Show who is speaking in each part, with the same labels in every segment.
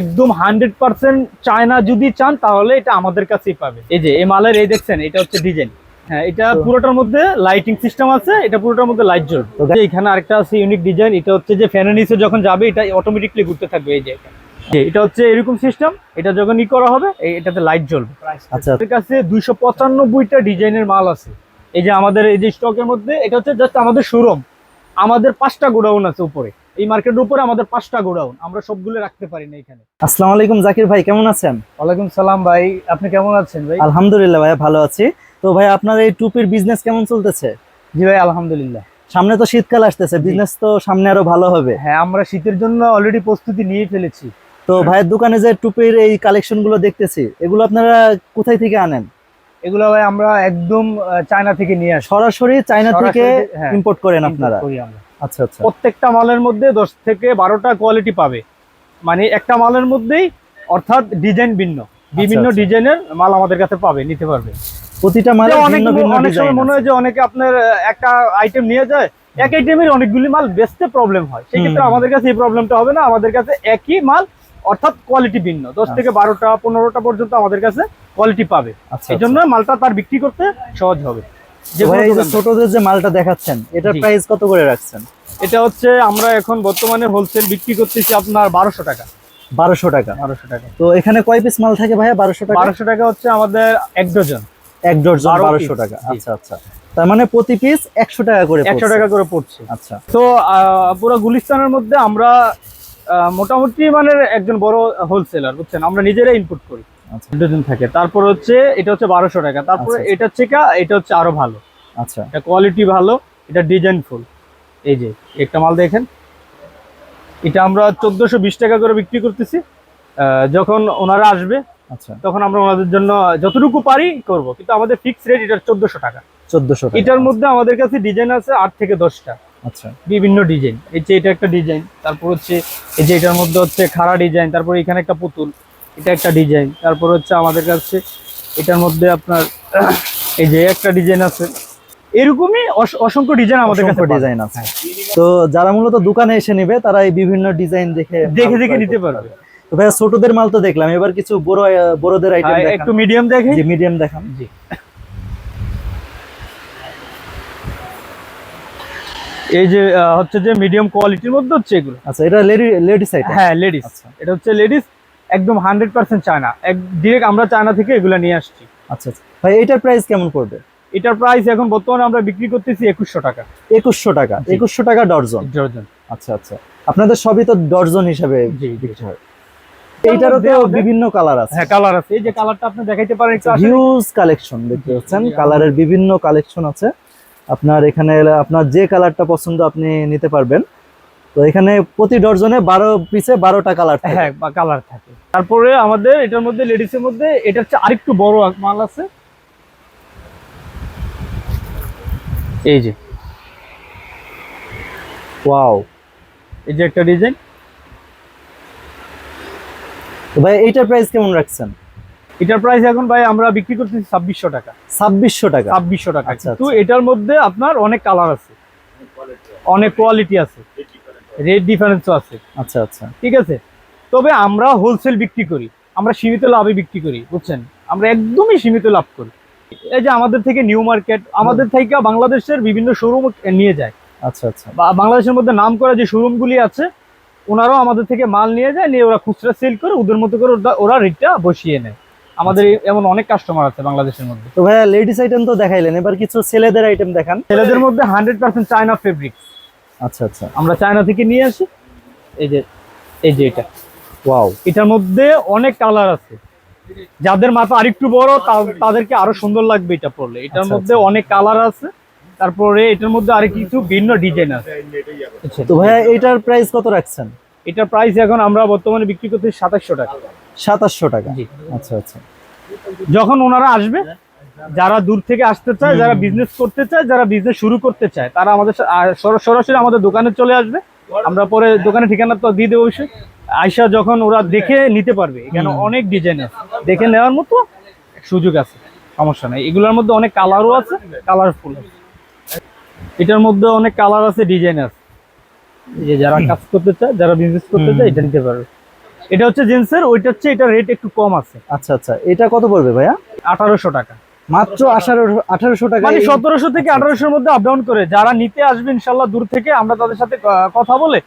Speaker 1: একদম hundred percent China যদি চান তাহলে এটা আমাদের কাছেই পাবে এই যে এই মালের এই দেখছেন এটা হচ্ছে ডিজাইন। হ্যাঁ এটা পুরোটার মধ্যে লাইটিং সিস্টেম আছে এটা পুরোটার মধ্যে লাইট জ্বলবে। এখানে আরেকটা আছে ইউনিক ডিজাইন এটা হচ্ছে যে ফ্যানের নিচে যখন যাবে এটা অটোমেটিকলি ঘুরতে থাকবে এই যে এটা। হচ্ছে এরকম সিস্টেম এটা যখন ই করা হবে এই- এটাতে লাইট জ্বলবে।
Speaker 2: আচ্ছা।
Speaker 1: আমাদের কাছে দুইশো পঁচানব্বইটা ডিজাইনের মাল আছে। এই যে আমাদের এই যে স্টকের মধ্যে এটা হচ্ছে জাস্ট আমাদের শোরুম আমাদের পাঁচটা গোডাউন আছে উপরে। এই মার্কেটের উপরে আমাদের পাঁচটা গোডাউন আমরা সবগুলো রাখতে পারি না এখানে।
Speaker 2: আসসালামু আলাইকুম জাকির ভাই কেমন আছেন?
Speaker 1: ওয়ালাইকুম সালাম ভাই আপনি কেমন আছেন ভাই?
Speaker 2: আলহামদুলিল্লাহ ভাই ভালো আছি। তো ভাই আপনার এই টুপির বিজনেস কেমন চলতেছে?
Speaker 1: জি ভাই আলহামদুলিল্লাহ।
Speaker 2: সামনে তো শীতকাল আসতেছে বিজনেস তো সামনে আরও ভালো হবে।
Speaker 1: হ্যাঁ আমরা শীতের জন্য অলরেডি প্রস্তুতি নিয়ে ফেলেছি।
Speaker 2: তো ভাইয়ের দোকানে যে টুপির এই কালেকশনগুলো দেখতেছি এগুলো আপনারা কোথায় থেকে আনেন?
Speaker 1: এগুলো ভাই আমরা একদম চায়না থেকে নিয়ে আসি।
Speaker 2: সরাসরি চায়না থেকে
Speaker 1: হ্যাঁ,
Speaker 2: ইম্পোর্ট করেন আপনারা। আচ্ছা আচ্ছা।
Speaker 1: প্রত্যেকটা মালের মধ্যে দশ থেকে বারোটা কোয়ালিটি পাবে। মানে একটা মালের মধ্যেই অর্থাৎ ডিজাইন ভিন্ন। বিভিন্ন
Speaker 2: আচ্ছা।
Speaker 1: ডিজাইনের মাল আমাদের কাছে পাবে নিতে পারবে।
Speaker 2: প্রতিটা মালে
Speaker 1: অনেক অনেক সময় মনে হয় যে অনেকে আপনার একটা আইটেম নিয়ে যায় এক আইটেমের অনেকগুলি মাল বেচতে প্রবলেম হয়। সেক্ষেত্রে। আমাদের কাছে এই প্রবলেমটা হবে না। আমাদের কাছে একই মাল অর্থাৎ কোয়ালিটি ভিন্ন। দশ
Speaker 2: আচ্ছা।
Speaker 1: থেকে বারোটা পনেরোটা পর্যন্ত আমাদের কাছে কোয়ালিটি পাবে।
Speaker 2: আচ্ছা
Speaker 1: এই জন্য মালটা তার বিক্রি করতে সহজ হবে।
Speaker 2: ছোটদের যে মালটা দেখাচ্ছেন এটার প্রাইস কত করে রাখছেন?
Speaker 1: এটা হচ্ছে আমরা এখন বর্তমানে হোলসেল বিক্রি করতেছি আপনার বারোশো টাকা।
Speaker 2: বারোশো টাকা।
Speaker 1: বারোশো টাকা।
Speaker 2: তো এখানে কয় পিস মাল থাকে ভাইয়া বারোশো টাকা?
Speaker 1: বারোশো টাকা হচ্ছে আমাদের এক ডজন
Speaker 2: এক ডজন
Speaker 1: বারো
Speaker 2: বারোশো টাকা। আচ্ছা আচ্ছা। তার মানে প্রতি পিস একশো টাকা করে
Speaker 1: একশো টাকা করে পড়ছে।
Speaker 2: আচ্ছা।
Speaker 1: তো পুরো গুলিস্তানের মধ্যে আমরা মোটামুটি মানে একজন বড় হোলসেলার বুঝছেন? আমরা নিজেরাই ইনপুট করি। ডজন থাকে। তারপর হচ্ছে এটা হচ্ছে বারোশো টাকা। তারপরে
Speaker 2: আচ্ছা, আচ্ছা।
Speaker 1: এটা হচ্ছে কা এটা হচ্ছে আরও ভালো।
Speaker 2: আচ্ছা।
Speaker 1: এটা কোয়ালিটি ভালো এটা ডিজাইন ফুল এই যে একটা মাল দেখেন। এটা আমরা চোদ্দশো বিশ টাকা করে বিক্রি করতেছি। যখন ওনারা আসবে
Speaker 2: আচ্ছা।
Speaker 1: তখন আমরা ওনাদের জন্য যতটুকু পারি করব। কিন্তু আমাদের ফিক্স রেট এটা চোদ্দশো টাকা।
Speaker 2: চোদ্দশো
Speaker 1: এটার মধ্যে আমাদের কাছে ডিজাইন আছে আট থেকে দশটা।
Speaker 2: আচ্ছা।
Speaker 1: বিভিন্ন ডিজাইন এই যে এটা একটা ডিজাইন তারপর হচ্ছে এই যে এটার মধ্যে হচ্ছে খাড়া ডিজাইন তারপর এখানে একটা পুতুল। এটা একটা ডিজাইন। তারপর হচ্ছে আমাদের কাছে এটার মধ্যে আপনার এই যে একটা ডিজাইন আছে। এরকমই অসংখ্য ডিজাইন আমাদের কাছে
Speaker 2: ডিজাইন আছে। তো যারা মূলত দোকানে এসে নিবে তারা এই বিভিন্ন ডিজাইন দেখে
Speaker 1: দেখে দেখে নিতে পারবে।
Speaker 2: তো ভাইয়া ছোটদের মাল তো দেখলাম। এবার কিছু বড় বড়দের আইটেম
Speaker 1: একটু মিডিয়াম দেখে
Speaker 2: যে মিডিয়াম দেখান।
Speaker 1: জি। এই যে হচ্ছে যে মিডিয়াম কোয়ালিটির মধ্যে হচ্ছে এগুলো।
Speaker 2: আচ্ছা এটা লেডি লেডিস আইটেম
Speaker 1: হ্যাঁ লেডিস
Speaker 2: আচ্ছা।
Speaker 1: এটা হচ্ছে লেডিস একদম হান্ড্রেড পার্সেন্ট চায়না। এক ডিরেক্ট আমরা চায়না থেকে এগুলো নিয়ে আসছি।
Speaker 2: আচ্ছা আচ্ছা। ভাই এটার প্রাইস কেমন পড়বে?
Speaker 1: এটার প্রাইস এখন বর্তমানে আমরা বিক্রি করতেছি একুশশো টাকা।
Speaker 2: একুশশো টাকা। একুশশো টাকা ডর্জন।
Speaker 1: ডজন
Speaker 2: আচ্ছা আচ্ছা। আপনাদের সবই তো ডর্জন হিসাবে। বিক্রি হয়। এইটারও তো বিভিন্ন কালার আছে।
Speaker 1: হ্যাঁ কালার আছে। এই যে কালারটা আপনি দেখাইতে পারেন একটু
Speaker 2: হিউজ কালেকশন দেখতে পাচ্ছেন? কালারের বিভিন্ন কালেকশন আছে। আপনার এখানে আপনার যে কালারটা পছন্দ আপনি নিতে পারবেন। তো এখানে প্রতি ডর্জনে বারো পিসে বারোটা কালার
Speaker 1: হ্যাঁ বা কালার থাকে। তারপরে আমাদের এটার মধ্যে লেডিস এর মধ্যে এটা হচ্ছে আরেকটু বড় মাল আছে। এই যে।
Speaker 2: ওয়াও
Speaker 1: এই যে একটা ডিজাইন
Speaker 2: তো ভাই এইটার প্রাইস কেমন রাখছেন?
Speaker 1: এটার প্রাইস এখন ভাই আমরা বিক্রি করতেছি ছাব্বিশশো টাকা।
Speaker 2: ছাব্বিশশো টাকা?
Speaker 1: ছাব্বিশশো টাকা।
Speaker 2: আচ্ছা,
Speaker 1: কিন্তু
Speaker 2: আচ্ছা।
Speaker 1: এটার মধ্যে আপনার অনেক কালার আছে। অনেক কোয়ালিটি আছে। রেট ডিফারেন্সও আছে।
Speaker 2: আচ্ছা আচ্ছা।
Speaker 1: ঠিক আছে? তবে আমরা হোলসেল বিক্রি করি আমরা সীমিত লাভে বিক্রি করি বুঝছেন? আমরা একদমই সীমিত লাভ করি। এই যে আমাদের থেকে নিউ মার্কেট আমাদের থেকে বাংলাদেশের বিভিন্ন শোরুম নিয়ে যায়।
Speaker 2: আচ্ছা আচ্ছা।
Speaker 1: বা বাংলাদেশের মধ্যে নাম করা যে শোরুমগুলি আছে ওনারাও আমাদের থেকে মাল নিয়ে যায় নিয়ে ওরা খুচরা সেল করে ওদের মতো করে ওরা- রেটটা বসিয়ে নেয়। আমাদের এমন অনেক কাস্টমার আছে বাংলাদেশের মধ্যে।
Speaker 2: তো ভাইয়া লেডিস আইটেম তো দেখাইলেন এবার কিছু ছেলেদের আইটেম দেখান।
Speaker 1: ছেলেদের মধ্যে হান্ড্রেড পার্সেন্ট চায়না ফেব্রিক
Speaker 2: আচ্ছা আচ্ছা।
Speaker 1: আমরা চায়না থেকে নিয়ে আসি। এই যে এই যে এটা।
Speaker 2: ওয়াও
Speaker 1: এটার মধ্যে অনেক কালার আছে। যাদের মাথা আরেকটু বড় তাদেরকে আরও সুন্দর লাগবে এটা পরলে। এটার
Speaker 2: আচ্ছা,
Speaker 1: মধ্যে অনেক কালার আছে। তারপরে এটার মধ্যে আরেক কিছু ভিন্ন ডিজাইন আছে। বুঝছেন?
Speaker 2: তো ভাইয়া এটার প্রাইস কত রাখছেন?
Speaker 1: এটার প্রাইস এখন আমরা বর্তমানে বিক্রি করতে সাতাশশো টাকা।
Speaker 2: সাতাশশো টাকা।
Speaker 1: জি।
Speaker 2: আচ্ছা আচ্ছা।
Speaker 1: যখন ওনারা আসবে যারা দূর থেকে আসতে চায় যারা বিজনেস করতে চায় যারা বিজনেস শুরু করতে চায় তারা আমাদের সরাসরি আমাদের দোকানে চলে আসবে। আমরা পরে দোকানে ঠিকানা তো দিয়ে দেবো অবশ্যই। আইসা যখন ওরা দেখে নিতে পারবে এখানে অনেক ডিজাইন আছে। দেখে নেওয়ার মতো সুযোগ আছে সমস্যা নেই। এগুলোর মধ্যে অনেক কালারও আছে কালারফুল আছে এটার মধ্যে অনেক কালার আছে ডিজাইন আছে। যে যারা কাজ করতে চায় যারা বিজনেস করতে চায় এটা নিতে পারবে। এটা হচ্ছে জেন্সের ওইটা হচ্ছে এটা রেট একটু কম আছে।
Speaker 2: আচ্ছা আচ্ছা। এটা কত পড়বে ভাইয়া?
Speaker 1: আঠারোশো টাকা।
Speaker 2: মাত্র আঠারো আঠারোশো টাকা
Speaker 1: মানে সতেরোশো থেকে আঠারোশোর মধ্যে আপ ডাউন করে। যারা নিতে আসবে ইনশাল্লাহ দূর থেকে আমরা তাদের সাথে কথা বলে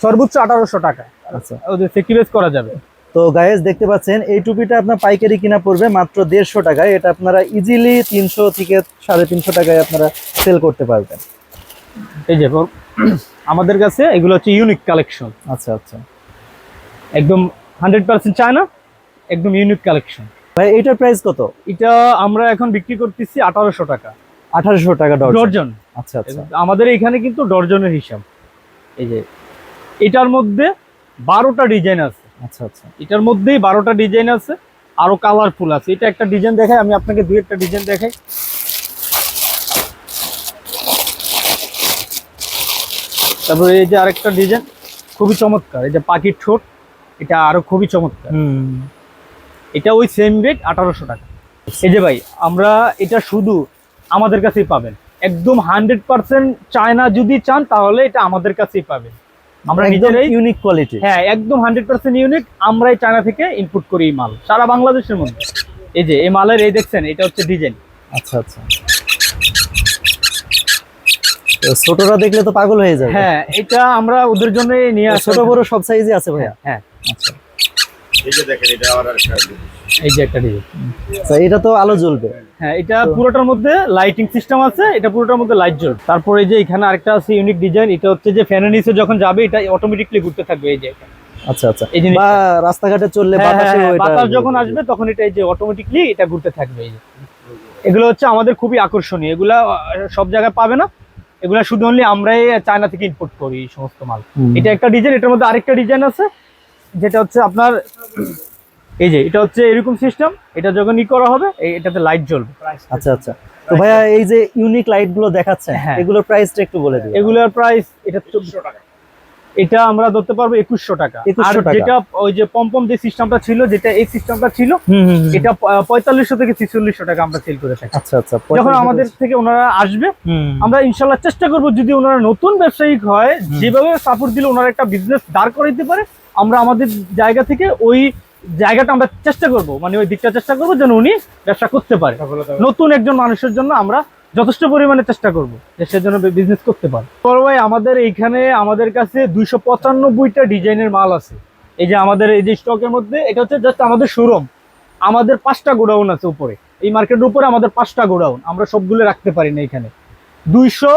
Speaker 1: সর্বোচ্চ আঠারোশো টাকা
Speaker 2: আচ্ছা।
Speaker 1: ওদের সেক্রিফাইস করা যাবে।
Speaker 2: তো গায়েস দেখতে পাচ্ছেন এই টুপিটা আপনার পাইকারি কিনা পড়বে মাত্র দেড়শো টাকায়। এটা আপনারা ইজিলি তিনশো থেকে সাড়ে তিনশো টাকায় আপনারা সেল করতে পারবেন।
Speaker 1: এই যে আমাদের কাছে এগুলো হচ্ছে ইউনিক কালেকশন
Speaker 2: আচ্ছা আচ্ছা।
Speaker 1: একদম হান্ড্রেড পার্সেন্ট চায়না একদম ইউনিক কালেকশন
Speaker 2: ভাই এইটার প্রাইস কত?
Speaker 1: এটা আমরা এখন বিক্রি করতেছি আঠারোশো টাকা।
Speaker 2: আঠারোশো টাকা ডজন
Speaker 1: ডর্জন।
Speaker 2: আচ্ছা আচ্ছা।
Speaker 1: আমাদের এখানে কিন্তু ডর্জনের হিসাব। এই যে এটার মধ্যে বারোটা ডিজাইন আছে।
Speaker 2: আচ্ছা আচ্ছা।
Speaker 1: এটার মধ্যেই বারোটা ডিজাইন আছে আরও কালারফুল আছে। এটা একটা ডিজাইন দেখাই আমি আপনাকে দুই একটা ডিজাইন দেখাই। তারপরে এই যে আরেকটা ডিজাইন খুবই চমৎকার। এই যে পাখির ঠোঁট এটা আরও খুবই চমৎকার। এটা ওই সেম রেট আঠারোশো টাকা। এই যে ভাই আমরা এটা শুধু আমাদের কাছেই পাবেন। একদম হান্ড্রেড পার্সেন্ট চায়না যদি চান তাহলে এটা আমাদের কাছেই পাবেন। আমরা নিজেরাই
Speaker 2: ইউনিক কোয়ালিটি
Speaker 1: হ্যাঁ একদম হান্ড্রেড পার্সেন্ট ইউনিক আমরাই চায়না থেকে ইনপুট করি এই মাল। সারা বাংলাদেশের মধ্যে। এই যে এই মালের এই দেখছেন এটা হচ্ছে ডিজাইন
Speaker 2: আচ্ছা আচ্ছা। ছোটরা দেখলে তো পাগল হয়ে যাবে।
Speaker 1: হ্যাঁ এটা আমরা ওদের জন্য নিয়ে
Speaker 2: ছোট বড় সব সাইজে আছে ভাইয়া।
Speaker 1: হ্যাঁ
Speaker 2: আচ্ছা
Speaker 3: এই যে দেখেন এটা আবার আরেকটা
Speaker 1: এই যে একটা ডিজাইন।
Speaker 2: আচ্ছা এটা তো আলো জ্বলবে।
Speaker 1: হ্যাঁ এটা পুরোটার মধ্যে লাইটিং সিস্টেম আছে এটা পুরোটার মধ্যে লাইট জ্বলবে। তারপরে যে এখানে আরেকটা আছে ইউনিক ডিজাইন এটা হচ্ছে যে ফ্যানের নিচে যখন যাবে এটা অটোমেটিকলি ঘুরতে থাকবে এই যে
Speaker 2: আচ্ছা আচ্ছা।
Speaker 1: এই
Speaker 2: বা রাস্তাঘাটে চললে
Speaker 1: হ্যাঁ, হ্যাঁ,
Speaker 2: বাতাসে
Speaker 1: হ্যাঁ, বাতাস যখন আসবে তখন এটা এই যে অটোমেটিকলি এটা ঘুরতে থাকবে এই যে। এগুলো হচ্ছে আমাদের খুবই আকর্ষণীয়। এগুলা সব জায়গায় পাবে না। এগুলা শুধু অনলি আমরাই চায়না থেকে ইম্পোর্ট করি এই সমস্ত মাল। এটা একটা ডিজাইন এটার মধ্যে আরেকটা ডিজাইন আছে। যেটা হচ্ছে আপনার এই যে এটা হচ্ছে এরকম সিস্টেম এটা যখন ই করা হবে এটাতে লাইট জ্বলবে।
Speaker 2: আচ্ছা আচ্ছা। তো ভাইয়া এই যে ইউনিক লাইটগুলো দেখাচ্ছেন
Speaker 1: হ্যাঁ।
Speaker 2: এগুলোর প্রাইসটা একটু বলে দিন
Speaker 1: এগুলোর প্রাইস এটা চোদ্দ-
Speaker 3: 2100 টাকা।
Speaker 1: এটা আমরা ধরতে পারব একুশশো টাকা। আর যেটা ওই যে পম্পম যে সিস্টেমটা ছিল যেটা এই সিস্টেমটা ছিল। এটা পঁয়তাল্লিশশো থেকে ছিচল্লিশশো টাকা আমরা সেল করে থাকি।
Speaker 2: আচ্ছা আচ্ছা
Speaker 1: যখন আমাদের থেকে ওনারা আসবে আমরা ইনশাল্লাহ চেষ্টা করব যদি ওনারা নতুন ব্যবসায়িক হয় যেভাবে সাপোর্ট দিলে ওনারা একটা বিজনেস দাঁড় করে দিতে পারে আমরা আমাদের জায়গা থেকে ওই জায়গাটা আমরা চেষ্টা করব মানে ওই দিকটা চেষ্টা করব যেন উনি ব্যবসা করতে পারে। নতুন একজন মানুষের জন্য আমরা যথেষ্ট পরিমাণে চেষ্টা করব সে যেন বিজনেস করতে পারে। বড় ভাই আমাদের এইখানে আমাদের কাছে দুইশো পঁচানব্বইটা ডিজাইনের মাল আছে। এই যে আমাদের এই যে স্টকের মধ্যে এটা হচ্ছে জাস্ট আমাদের শোরুম আমাদের পাঁচটা গোডাউন আছে উপরে। এই মার্কেটের উপরে আমাদের পাঁচটা গোডাউন। আমরা সবগুলো রাখতে পারি না এখানে। দুইশো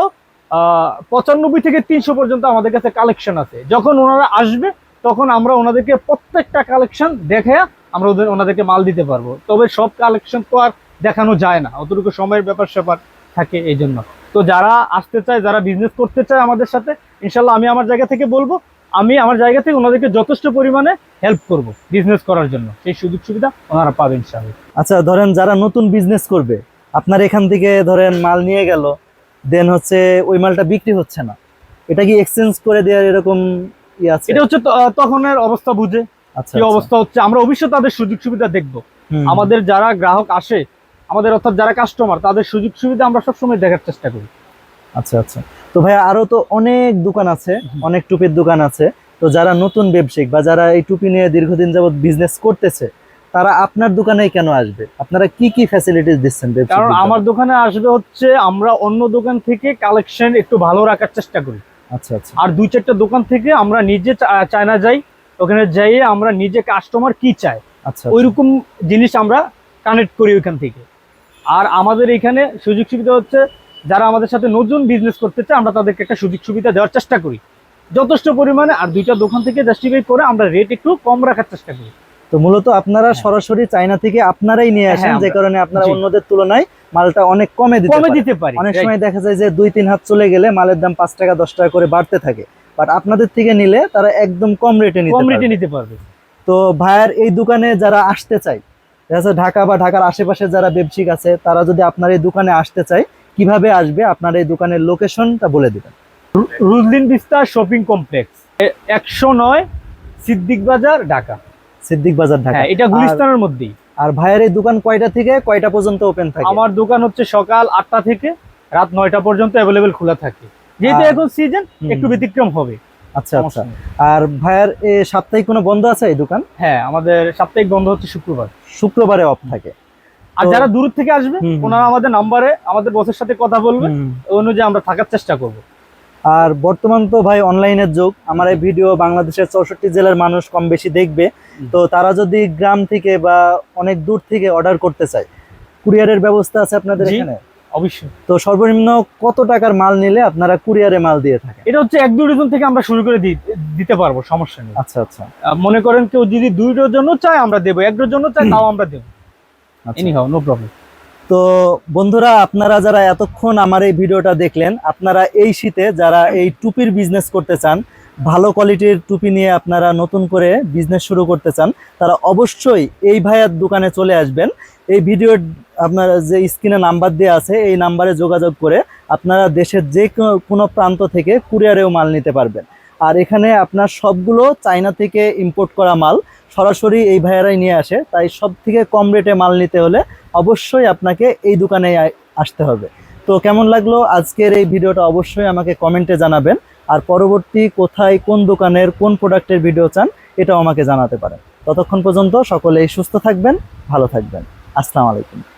Speaker 1: পঁচানব্বই থেকে তিনশো পর্যন্ত আমাদের কাছে কালেকশন আছে। যখন ওনারা আসবে তখন আমরা ওনাদেরকে প্রত্যেকটা কালেকশন দেখে আমরা ওদের ওনাদেরকে মাল দিতে পারব। তবে সব কালেকশন তো আর দেখানো যায় না। অতটুকু সময়ের ব্যাপার স্যাপার থাকে এই জন্য। তো যারা আসতে চায়, যারা বিজনেস করতে চায় আমাদের সাথে ইনশাল্লাহ আমি আমার জায়গা থেকে বলব, আমি আমার জায়গা থেকে ওনাদেরকে যথেষ্ট পরিমাণে হেল্প করব বিজনেস করার জন্য। সেই সুযোগ সুবিধা ওনারা পাবেন ইনশাল্লাহ
Speaker 2: আচ্ছা ধরেন যারা নতুন বিজনেস করবে, আপনার এখান থেকে ধরেন মাল নিয়ে গেল দেন হচ্ছে ওই মালটা বিক্রি হচ্ছে না। এটা কি এক্সচেঞ্জ করে দেওয়ার এরকম
Speaker 1: এটা হচ্ছে তখনের অবস্থা বুঝে।
Speaker 2: আচ্ছা
Speaker 1: কি অবস্থা হচ্ছে? আমরা অবশ্যই তাদের সুযোগ সুবিধা দেখব। আমাদের যারা গ্রাহক আসে আমাদের অর্থাৎ যারা কাস্টমার তাদের সুযোগ সুবিধা আমরা সবসময় দেখার চেষ্টা করি।
Speaker 2: আচ্ছা আচ্ছা। তো ভাই আরও তো অনেক দোকান আছে অনেক টুপির দোকান আছে। তো যারা নতুন ব্যবসায়িক বা যারা এই টুপি নিয়ে দীর্ঘদিন যাবত বিজনেস করতেছে তারা আপনার দোকানেই কেন আসবে? আপনারা কি কি ফ্যাসিলিটিস দিচ্ছেন
Speaker 1: কারণ আমার দোকানে আসবে হচ্ছে আমরা অন্য দোকান থেকে কালেকশন একটু ভালো রাখার চেষ্টা করি।
Speaker 2: আচ্ছা আচ্ছা।
Speaker 1: আর দুই চারটা দোকান থেকে আমরা নিজে চায়না যাই ওখানে যাইয়ে আমরা নিজে কাস্টমার কি চায়
Speaker 2: আচ্ছা
Speaker 1: ওইরকম জিনিস আমরা কানেক্ট করি ওইখান থেকে। আর আমাদের এখানে সুযোগ সুবিধা হচ্ছে যারা আমাদের সাথে নতুন বিজনেস করতে চায় আমরা তাদেরকে একটা সুযোগ সুবিধা দেওয়ার চেষ্টা করি। যথেষ্ট পরিমাণে আর দুইটা দোকান থেকে জাস্টিফাই করে আমরা রেট একটু কম রাখার চেষ্টা করি।
Speaker 2: তো মূলত আপনারা সরাসরি চায়না থেকে আপনারাই নিয়ে আসেন
Speaker 1: হ্যাঁ,
Speaker 2: যে কারণে আপনারা অন্যদের তুলনায় মালটা অনেক কমে দিতে
Speaker 1: কমে দিতে পারি।
Speaker 2: অনেক সময় দেখা যায় যে দুই তিন হাত চলে গেলে মালের দাম পাঁচ টাকা দশ টাকা করে বাড়তে থাকে। বাট আপনাদের থেকে নিলে তারা একদম কম রেটে নিতে
Speaker 1: কম রেটে নিতে পারবে।
Speaker 2: তো ভাইয়ের এই দোকানে যারা আসতে চায় দেখা ঢাকা বা ঢাকার আশেপাশে যারা ব্যবসায়িক আছে তারা যদি আপনার এই দোকানে আসতে চায় কীভাবে আসবে? আপনার এই দোকানের লোকেশনটা বলে দিবেন।
Speaker 1: রুজলিন বিস্তার শপিং কমপ্লেক্স একশো নয় সিদ্দিক বাজার ঢাকা।
Speaker 2: সিদ্দিক বাজার ঢাকা।
Speaker 1: হ্যাঁ এটা গুলিস্তানের মধ্যেই।
Speaker 2: আর ভাইয়ের এই দোকান কয়টা থেকে কয়টা পর্যন্ত ওপেন থাকে?
Speaker 1: আমার দোকান হচ্ছে সকাল আটটা থেকে রাত নয়টা পর্যন্ত অ্যাভেলেবেল খোলা থাকে। যেহেতু এখন সিজন একটু ব্যতিক্রম হবে।
Speaker 2: আচ্ছা আচ্ছা। আর ভাইয়ার এ সাপ্তাহিক কোনো বন্ধ আছে এই দোকান?
Speaker 1: হ্যাঁ আমাদের সাপ্তাহিক বন্ধ হচ্ছে শুক্রবার।
Speaker 2: শুক্রবারে অফ থাকে।
Speaker 1: আর যারা দূর থেকে আসবে। ওনারা আমাদের নাম্বারে আমাদের বসের সাথে কথা বলবে। অনুযায়ী আমরা থাকার চেষ্টা করব।
Speaker 2: আর বর্তমান তো ভাই অনলাইনের যুগ আমার এই ভিডিও বাংলাদেশের চৌষট্টি জেলার মানুষ কম বেশি দেখবে। তো তারা যদি গ্রাম থেকে বা অনেক দূর থেকে অর্ডার করতে চায় কুরিয়ারের ব্যবস্থা আছে আপনাদের এখানে?
Speaker 1: অবশ্যই।
Speaker 2: তো সর্বনিম্ন কত টাকার মাল নিলে আপনারা কুরিয়ারে মাল দিয়ে থাকেন?
Speaker 1: এটা হচ্ছে এক দুই ডজন থেকে আমরা শুরু করে দিতে পারব সমস্যা নেই।
Speaker 2: আচ্ছা আচ্ছা।
Speaker 1: মনে করেন কেউ যদি দুই জন্য চায় আমরা দেবো। এক জন্য চায় তাও আমরা দেবো। এনি হাও নো প্রবলেম
Speaker 2: তো বন্ধুরা, আপনারা যারা এতক্ষণ আমার এই ভিডিওটা দেখলেন, আপনারা এই শীতে যারা এই টুপির বিজনেস করতে চান, ভালো কোয়ালিটির টুপি নিয়ে আপনারা নতুন করে বিজনেস শুরু করতে চান, তারা অবশ্যই এই ভাইয়ার দোকানে চলে আসবেন। এই ভিডিওর আপনার যে স্ক্রিনে নাম্বার দেওয়া আছে, এই নাম্বারে যোগাযোগ করে আপনারা দেশের যে কোনো- প্রান্ত থেকে কুরিয়ারেও মাল নিতে পারবেন। আর এখানে আপনার সবগুলো চায়না থেকে ইম্পোর্ট করা মাল সরাসরি এই ভাইয়ারাই নিয়ে আসে। তাই সব থেকে কম রেটে মাল নিতে হলে অবশ্যই আপনাকে এই দোকানে আসতে হবে। তো কেমন লাগল আজকের এই ভিডিওটা অবশ্যই আমাকে কমেন্টে জানাবেন। আর পরবর্তী কোথায়, কোন দোকানের, কোন প্রোডাক্টের ভিডিও চান, এটাও আমাকে জানাতে পারেন। ততক্ষণ পর্যন্ত সকলেই সুস্থ থাকবেন, ভালো থাকবেন। আসসালামু আলাইকুম।